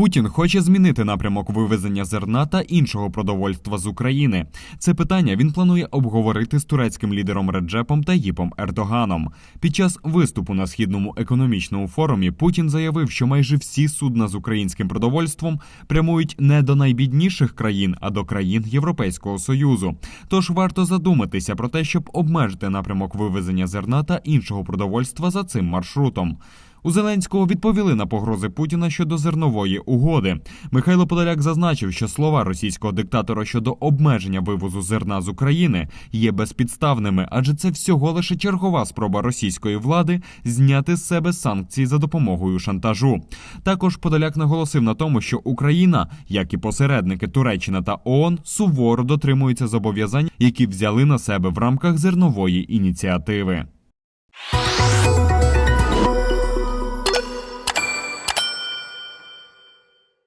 Путін хоче змінити напрямок вивезення зерна та іншого продовольства з України. Це питання він планує обговорити з турецьким лідером Реджепом та Таїпом Ердоганом. Під час виступу на східному економічному форумі Путін заявив, що майже всі судна з українським продовольством прямують не до найбідніших країн, а до країн Європейського союзу. Тож варто задуматися про те, щоб обмежити напрямок вивезення зерна та іншого продовольства за цим маршрутом. У Зеленського відповіли на погрози Путіна щодо зернової угоди. Михайло Подоляк зазначив, що слова російського диктатора щодо обмеження вивозу зерна з України є безпідставними, адже це всього лише чергова спроба російської влади зняти з себе санкції за допомогою шантажу. Також Подоляк наголосив на тому, що Україна, як і посередники Туреччина та ООН, суворо дотримуються зобов'язань, які взяли на себе в рамках зернової ініціативи.